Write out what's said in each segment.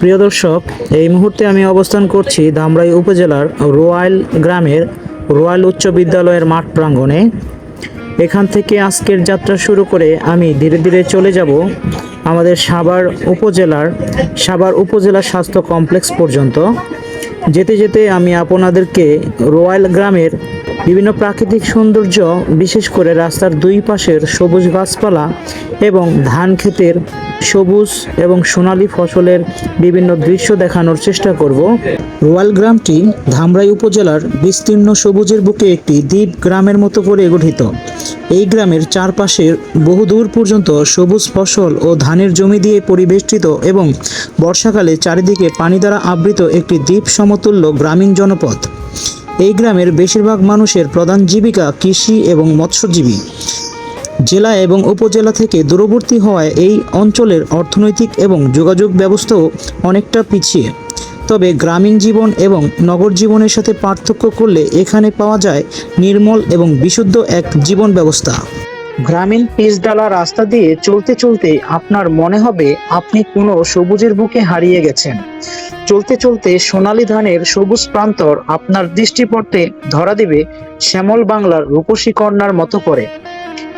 প্রিয় দর্শক, এই মুহূর্তে আমি অবস্থান করছি ধামরাই উপজেলার রোয়াইল গ্রামের রোয়াইল উচ্চ বিদ্যালয়ের মাঠ প্রাঙ্গণে। এখান থেকে আজকের যাত্রা শুরু করে আমি ধীরে ধীরে চলে যাব আমাদের সাভার উপজেলার, সাভার উপজেলা স্বাস্থ্য কমপ্লেক্স পর্যন্ত। যেতে যেতে আমি আপনাদেরকে রোয়াইল গ্রামের বিভিন্ন প্রাকৃতিক সৌন্দর্য, বিশেষ করে রাস্তার দুই পাশের সবুজ গাছপালা এবং ধান ক্ষেতের সবুজ এবং সোনালী ফসলের বিভিন্ন দৃশ্য দেখানোর চেষ্টা করব। রোয়াল গ্রামটি ধামরাই উপজেলার বিস্তীর্ণ সবুজের বুকে একটি দ্বীপ গ্রামের মতো করে গঠিত। এই গ্রামের চারপাশের বহুদূর পর্যন্ত সবুজ ফসল ও ধানের জমি দিয়ে পরিবেষ্টিত এবং বর্ষাকালে চারিদিকে পানি দ্বারা আবৃত একটি দ্বীপ সমতুল্য গ্রামীণ জনপদ। এই গ্রামের বেশিরভাগ মানুষের প্রধান জীবিকা কৃষি এবং মৎস্যজীবী। জেলা এবং উপজেলা থেকে দূরবর্তী হওয়ায় এই অঞ্চলের অর্থনৈতিক এবং যোগাযোগ ব্যবস্থাও অনেকটা পিছিয়ে। তবে গ্রামীণ জীবন এবং নগর জীবনের সাথে পার্থক্য করলে এখানে পাওয়া যায় নির্মল এবং বিশুদ্ধ এক জীবন ব্যবস্থা। গ্রামীণ পিচডালা রাস্তা দিয়ে চলতে চলতে আপনার মনে হবে আপনি কোনো সবুজের বুকে হারিয়ে গেছেন। চলতে চলতে সোনালী ধানের সবুজ প্রান্তর আপনার দৃষ্টিপটে ধরা দেবে শ্যামল বাংলার রূপসী কন্যার মতো করে।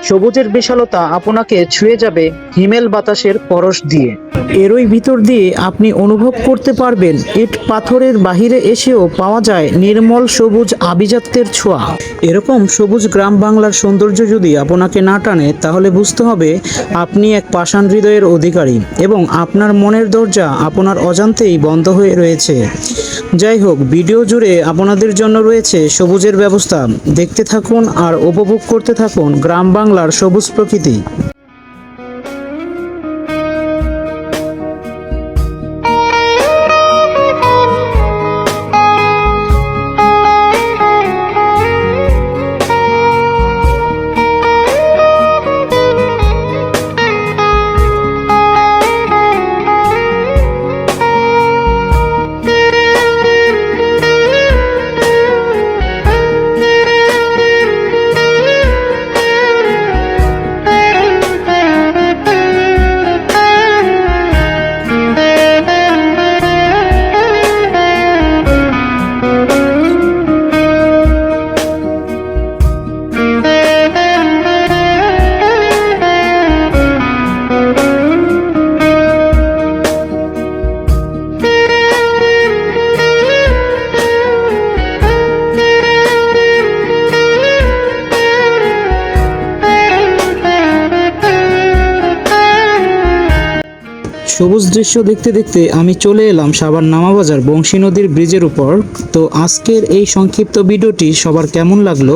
সবুজের বিশালতা আপনাকে ছুঁয়ে যাবে হিমেল বাতাসের পরশ দিয়ে। এরই ভিতর দিয়ে আপনি অনুভব করতে পারবেন, ইট পাথরের বাহিরে এসেও পাওয়া যায় নির্মল সবুজ আভিজাত্যের ছোঁয়া। এরকম সবুজ গ্রাম বাংলার সৌন্দর্য যদি আপনাকে না টানে, তাহলে বুঝতে হবে আপনি এক পাষাণ হৃদয়ের অধিকারী এবং আপনার মনের দরজা আপনার অজান্তেই বন্ধ হয়ে রয়েছে। যাই হোক, ভিডিও জুড়ে আপনাদের জন্য রয়েছে সবুজের ব্যবস্থা। দেখতে থাকুন আর উপভোগ করতে থাকুন গ্রাম বাংলার সবুজ প্রকৃতি। সবুজ দৃশ্য দেখতে দেখতে আমি চলে এলাম সাবার নামাবাজার বংশী নদীর ব্রিজের উপর। তো আজকের এই সংক্ষিপ্ত ভিডিওটি সবার কেমন লাগল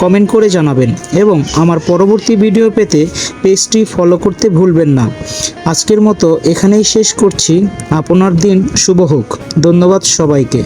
কমেন্ট করে জানাবেন এবং আমার পরবর্তী ভিডিও পেতে পেজটি ফলো করতে ভুলবেন না। আজকের মতো এখানেই শেষ করছি। আপনার দিন শুভ হোক। ধন্যবাদ সবাইকে।